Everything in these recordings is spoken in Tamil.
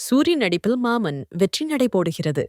சூரி நடிப்பில் மாமன் வெற்றி நடை போடுகிறது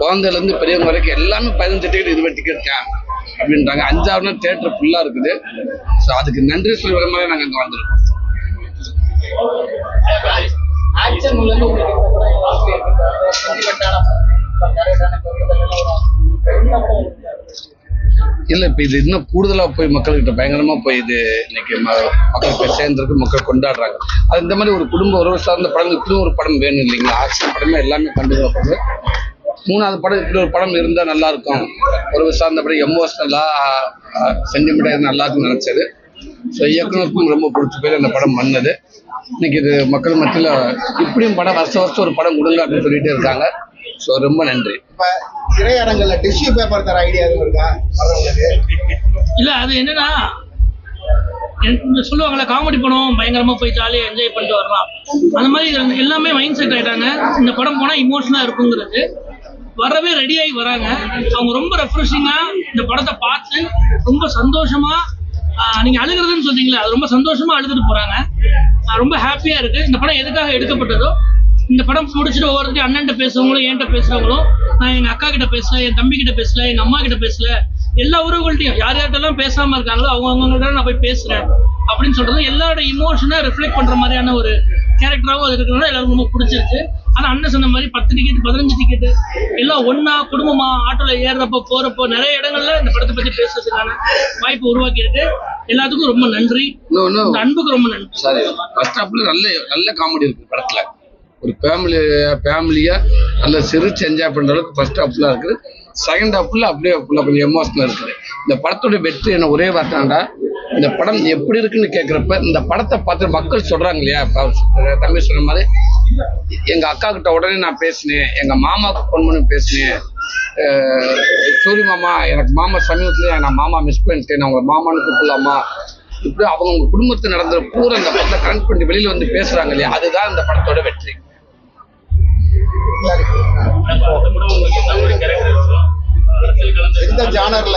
குழந்தையில இருந்து பெரியவங்க வரைக்கும் எல்லாமே பதினஞ்சு டிக்கெட் இருபது டிக்கெட் இருக்கேன் அப்படின்றாங்க. அஞ்சாவது நாள் தேட்டர் ஃபுல்லா இருக்குது. ஸோ அதுக்கு நன்றி சொல்ற மாதிரி நாங்கள் இங்கே வந்திருக்கோம். இல்லை இப்போ இது இன்னும் கூடுதலாக போய் மக்கள்கிட்ட பயங்கரமாக போய் இது இன்னைக்கு ம- மக்கள் போய் சேர்ந்துருக்கு மக்கள் கொண்டாடுறாங்க. அது இந்த மாதிரி ஒரு குடும்ப உறவு சார்ந்த படம் இப்படி ஒரு படம் வேணும் இல்லைங்களா? ஆக்ஷன் படமே எல்லாமே கண்டுக்கப்படுது மூணாவது படம் இப்படி ஒரு படம் இருந்தால் நல்லா இருக்கும் உறவு சார்ந்த படம் எமோஷ்னலாக சென்டிமெண்டாக நல்லா இருக்கும்னு நினச்சது. ஸோ இயக்குனருக்கும் ரொம்ப பிடிச்ச பேர் அந்த படம் பண்ணது. இன்னைக்கு இது மக்கள் மத்தியில் இப்படியும் படம் வருஷம் வருஷம் ஒரு படம் கொடுங்க அப்படின்னு சொல்லிகிட்டே இருக்காங்க. ஸோ ரொம்ப நன்றி. இப்ப திரையரங்குல டிஷ்யூ பேப்பர் தர ஐடியா எதுவும் இருக்கா? இல்ல அது என்னன்னா எனக்கு சொல்லுவாங்கல்ல காமெடி படம் பயங்கரமா போய் ஜாலியா என்ஜாய் பண்ணிட்டு வரலாம். அந்த மாதிரி எல்லாமே மைண்ட் செட் ஆயிட்டாங்க. இந்த படம் போனா இமோஷனலா இருக்குங்கிறது. வரவே ரெடி ஆகி வராங்க. அவங்க ரொம்ப ரெஃப்ரெஷிங்கா இந்த படத்தை பார்த்து ரொம்ப சந்தோஷமா ஆஹ், நீங்க அழுகுறதுன்னு சொல்றீங்களா அது ரொம்ப சந்தோஷமா அழுதுட்டு போறாங்க. ரொம்ப ஹாப்பியா இருக்கு. இந்த படம் எதுக்காக எடுக்கப்பட்டதோ இந்த படம் முடிச்சுட்டு ஒவ்வொருத்தையும் அண்ணன்ட்ட பேசுறவங்களும் என்கிட்ட பேசுறவங்களும் நான் எங்க அக்கா கிட்ட பேசல என் தம்பி கிட்ட பேசல எங்க அம்மா கிட்ட பேசல எல்லா உறவுகள்ட்டையும் யார் யார்கிட்டலாம் பேசாம இருக்காங்களோ அவங்க அவங்கள்ட்ட நான் போய் பேசுறேன் அப்படின்னு சொல்றது எல்லாரோட இமோஷனை ரிஃப்ளெக்ட் பண்ற மாதிரியான ஒரு கேரக்டராகவும் அது இருக்கிறதுனால எல்லாருக்கும் ரொம்ப பிடிச்சிருக்கு. ஆனா அண்ணன் சொன்ன மாதிரி பத்து டிக்கெட் பதினஞ்சு டிக்கெட் எல்லாம் ஒண்ணா குடும்பமா ஆட்டோல ஏறுறப்போ போறப்போ நிறைய இடங்கள்ல இந்த படத்தை பத்தி பேசுறதுக்கான வாய்ப்பு உருவாக்கி இருக்கு எல்லாத்துக்கும் ரொம்ப நன்றி. அன்புக்கு ரொம்ப நன்றி. சாரி ஃபர்ஸ்ட் நல்ல நல்ல காமெடி இருக்கு படத்துல. ஒரு ஃபேமிலி ஃபேமிலியா நல்ல சிரிச்சு என்ஜாய் பண்ற அளவுக்கு ஃபர்ஸ்ட் ஹாப்ல இருக்குது. செகண்ட் ஹாப்ல அப்படியே கொஞ்சம் எமோஷனல் இருக்குது. இந்த படத்தோட வெற்றி என்ன ஒரே வார்த்தைடா இந்த படம் எப்படி இருக்குன்னு கேட்குறப்ப இந்த படத்தை பார்த்து மக்கள் சொல்றாங்க இல்லையா தம்பி சொன்ன மாதிரி எங்க அக்கா கிட்ட உடனே நான் பேசினேன் எங்க மாமாவுக்கு ஃபோன் பண்ணி பேசினேன். சூரிய மாமா எனக்கு மாமா சமீபத்துல நான் மாமா மிஸ் பண்ணிட்டேன் நான் உங்க மாமான்னு கூப்பிடலாமா? இப்படி அவங்க குடும்பத்தில் நடந்த பூரா இந்த படத்தை கனெக்ட் பண்ணி வெளியில வந்து பேசுறாங்க இல்லையா? அதுதான் இந்த படத்தோட வெற்றி. எந்த ஜானர்ல.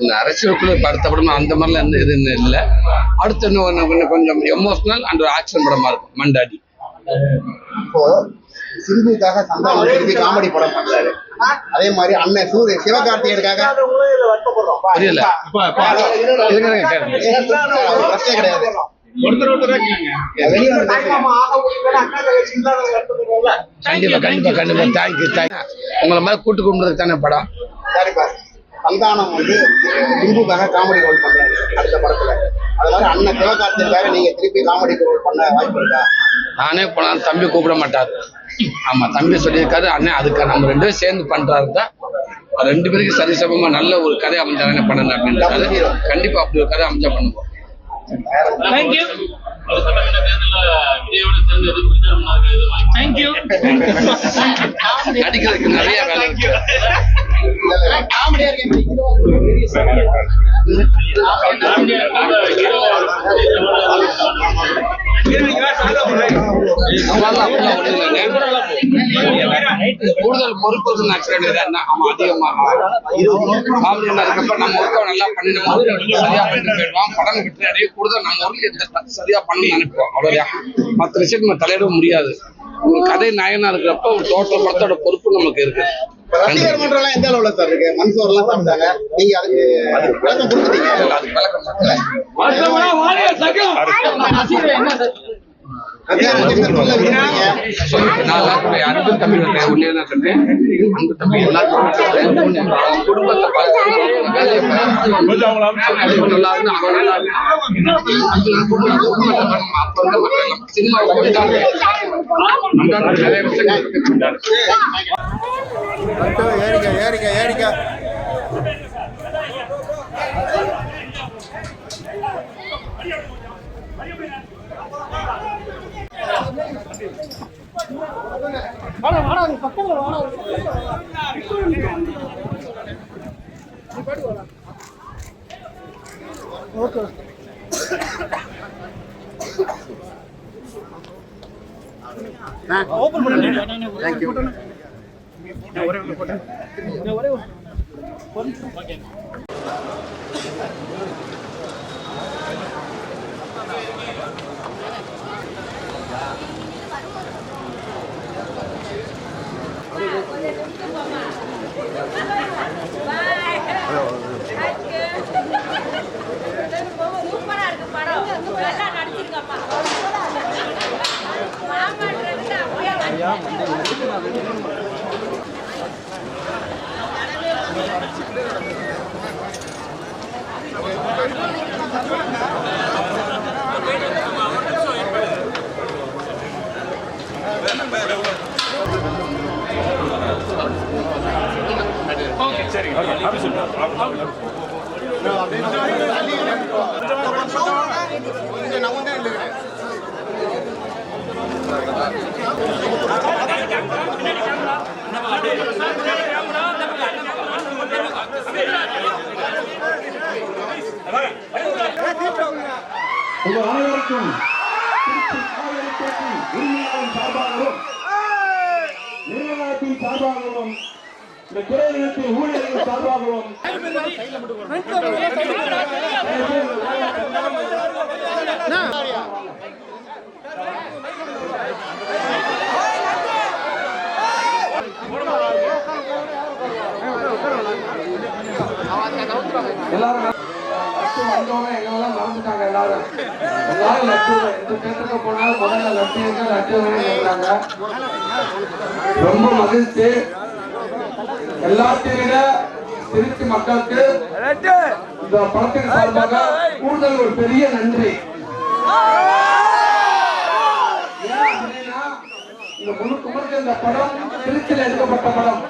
இந்த அரசியலுக்குள்ள இப்ப அடுத்த படம் அந்த மாதிரிலாம் எந்த இது இன்னும் இல்லை. அடுத்து இன்னும் கொஞ்சம் எமோஷனல் அண்ட் ஆக்ஷன் படமா இருக்கும் மண்டாடி. இப்போ சிம்புக்காக சந்தானம் திருப்பி காமெடி படம் பண்றாரு. அதே மாதிரி அண்ணன் சூரிய சிவகார்த்திகேயனுக்காக புரியல. பிரச்சனை கிடையாது. கண்டிப்பா கண்டிப்பா கண்டிப்பா. தேங்க்யூ தேங்க்யூ உங்களை மாதிரி கூட்டு கும்பிடுறது தானே படம்? சந்தானம் வந்து சிம்புக்காக காமெடி ரோல் பண்றாரு. அடுத்த படத்துல. அது மாதிரி அண்ணன் சிவகார்த்திகேயனுக்காக நீங்க திருப்பி காமெடி ரோல் பண்ண வாய்ப்பு இருக்கா? நானே போனாலும் தம்பி கூப்பிட மாட்டாரு. ஆமா தம்பி சொல்லியிருக்காரு அண்ணன் அதுக்கு நம்ம ரெண்டு பேரும் சேர்ந்து பண்றாரு தான். ரெண்டு பேருக்கு சரிசமமா நல்ல ஒரு கதை அமைஞ்சாதானே பண்ணணும் அப்படின்றாரு கண்டிப்பா அப்படி ஒரு கதை அமைஞ்சா பண்ணுவோம். தேங்க்யூ தேங்க்யூ நடிக்கிறதுக்கு நிறைய இருக்கு. கூடுதல் பொறுப்பு இருக்குன்னு ஆக்சுவலி ஆமா அதிகமா காமெடி இருக்கப்ப நம்ம ஒர்க்கை நல்லா பண்ணி நம்ம ஒர்க்கை சரியா பண்ணிட்டு போயிடுவோம் படம் விட்டு அடைய கூடுதல் நம்ம ஒர்க்கு சரியா பண்ணி நினைப்போம். அவ்வளவுதான். மற்ற விஷயம் நம்ம தலையிட முடியாது. ஒரு கதை நாயனா இருக்கிறப்ப ஒரு டோட்டல் படத்தோட பொறுப்பு நமக்கு இருக்கு. ரசிகர் மன்றம் எந்த அளவுல சார் இருக்கு? மண் சோறு எல்லாம் சாப்பிட்டாங்க. நீங்க அதுக்கு விளக்கம் கொடுத்துட்டீங்க. அது விளக்கம் நான் அன்பு தம்பி இருக்கேன் உள்ளே தான் அன்பு சொல்றேன். குடும்பத்தை பார்த்து வேலையை பார்த்து ఓకే ஓபன் ஓகே கொண்டாடு கொண்டாடு நல்லா நடிச்சிருக்கப்பா உங்கள் அனைவருக்கும் உரிமையாளர் சார்பாகவும் நிறுவனத்தின் சார்பாகவும் இந்த துறை நிலத்தின் ஊழியர்கள் சார்பாகவும் எல்லாரும் வந்தவங்க எங்கெல்லாம் மறந்துட்டாங்க எல்லாரும். எல்லாரும் லட்டு எந்த தேட்டருக்கு போனாலும் முதல்ல லட்டு எங்க? லட்டு ரொம்ப மகிழ்ச்சி. எல்லாத்தையும் விட திருச்சி மக்களுக்கு இந்த படத்தின் சார்பாக கூடுதல் ஒரு பெரிய நன்றி. இந்த முழுக்க இந்த படம் திருச்சியில் எடுக்கப்பட்ட படம்.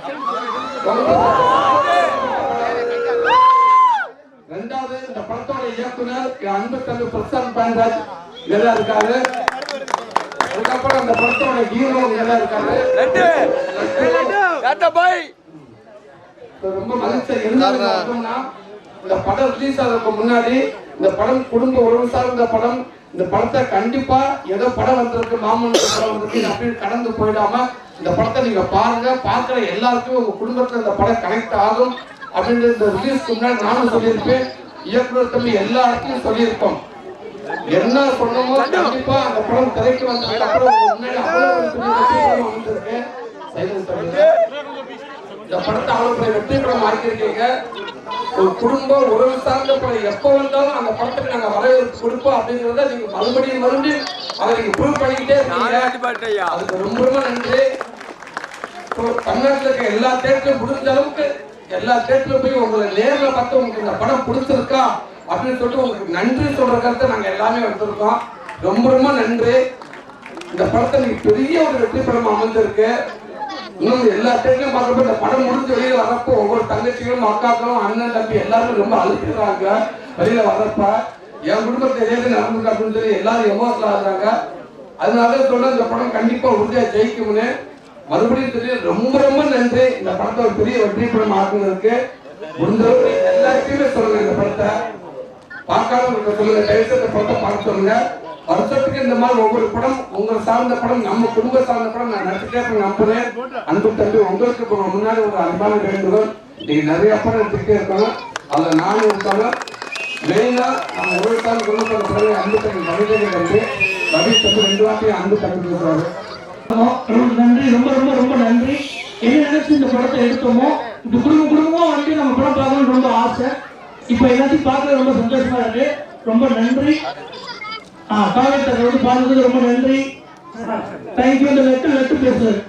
ரெண்டாவது இந்த படத்தோட இயக்குனர் அன்பு தம்பி பிரசாந்த் பாண்டராஜ் இங்கதான் இருக்காரு. அதுக்கப்புறம் இந்த படத்தோட ஹீரோ இங்கதான் இருக்காரு. ரொம்ப மகிழ்ச்சியா இருந்தாலும் பார்த்தோம்னா இந்த படம் ரிலீஸ் ஆகிறதுக்கு முன்னாடி இந்த படம் குடும்ப உறவு சார்ந்த படம் இந்த படத்தை கண்டிப்பா ஏதோ படம் வந்திருக்கு மாமன் படம் வந்திருக்கு அப்படின்னு கடந்து போயிடாம இந்த படத்தை நீங்க பாருங்க. பார்க்குற எல்லாருக்கும் உங்க குடும்பத்துல இந்த படம் கனெக்ட் ஆகும் அப்படின்னு இந்த ரிலீஸ்க்கு முன்னாடி நானும் சொல்லியிருப்பேன். இயக்குனர் தம்பி எல்லா இடத்துலையும் சொல்லியிருக்கோம். என்ன சொன்னமோ கண்டிப்பா அந்த படம் திரைக்கு வந்ததுக்கு அப்புறம் முன்னாடி அவ்வளவு வந்திருக்கு சைலன்ஸ் இந்த படத்தை அவ்வளவு பெரிய வெற்றி படம் ஆக்கியிருக்கீங்க ஒரு குடும்ப உறவு சார்ந்த படம் எப்ப வந்தாலும் அந்த படத்துக்கு நாங்க வரவேற்பு கொடுப்போம் அப்படிங்கறத நீங்க மறுபடியும் மறுபடியும் அதை நீங்க ப்ரூவ் பண்ணிக்கிட்டே இருக்கீங்க. அதுக்கு ரொம்ப ரொம்ப நன்றி. தமிழ்நாட்டுல இருக்க எல்லா தேட்டரும் முடிஞ்ச அளவுக்கு எல்லா தேட்டரும் போய் உங்களை நேர்ல பார்த்து உங்களுக்கு இந்த படம் பிடிச்சிருக்கா அப்படின்னு சொல்லிட்டு உங்களுக்கு நன்றி சொல்ற கருத்தை நாங்க எல்லாமே வந்திருக்கோம். ரொம்ப ரொம்ப நன்றி. இந்த படத்தை நீங்க பெரிய ஒரு வெற்றி படம் அமைஞ்சிருக்கு. இன்னும் எல்லா தேட்டரையும் பார்க்கப்ப இந்த படம் முடிஞ்சு வெளியில வரப்போ ஒவ்வொரு தங்கச்சிகளும் அக்காக்களும் அண்ணன் தம்பி எல்லாரும் ரொம்ப அழுத்துறாங்க வெளியில வரப்ப என் குடும்பத்தை எதாவது நடந்திருக்கு அப்படின்னு சொல்லி எல்லாரும் எமோஷனல் ஆகுறாங்க அதனால சொல்ல இந்த படம் கண்டிப்பா உறுதியா ஜெயிக்கும்னு. மறுபடியும் தெரியும் ரொம்ப ரொம்ப நன்றி. இந்த படத்தை ஒரு பெரிய வெற்றி படம் ஆக்குனதுக்கு முடிஞ்சவரை எல்லாத்தையுமே சொல்லுங்க இந்த படத்தை. பார்க்காம இருக்க சொல்லுங்க தயவுசெய்து படத்தை பார்க்க சொல்லுங்க. வருஷத்துக்கு இந்த மாதிரி ஒவ்வொரு படம் உங்களை சார்ந்த படம் நம்ம குடும்ப சார்ந்த படம் நான் நடத்திட்டே நம்புறேன் அன்பு தம்பி உங்களுக்கு முன்னாடி ஒரு அன்பான வேண்டுகோள். நீங்க நிறைய படம் எடுத்துக்கிட்டே இருக்கணும். அதுல நானும் இருக்காலும் மெயினா நம்ம ஒரு காலம் கொண்டு போற பிறகு அன்பு தம்பி ரவிதேவி வந்து ரவி தம்பி ரெண்டு வார்த்தையும் அன்பு தம்பி சொல்றாரு ரொம்ப நன்றி ரொம்ப ரொம்ப ரொம்ப நன்றி. என்ன நினைச்சு இந்த படத்தை எடுத்தோமோ இந்த குடும்ப குடும்பமா வந்து நம்ம படம் பார்க்கணும்னு ரொம்ப ஆசை. இப்போ எல்லாத்தையும் பார்க்கறது ரொம்ப சந்தோஷமா இருக்கு. ரொம்ப நன்றி. ஆ காவல்துறை வந்து பார்த்ததுக்கு ரொம்ப நன்றி. தேங்க்யூ இந்த லெட்டர் லெட்டர் பேசுறேன்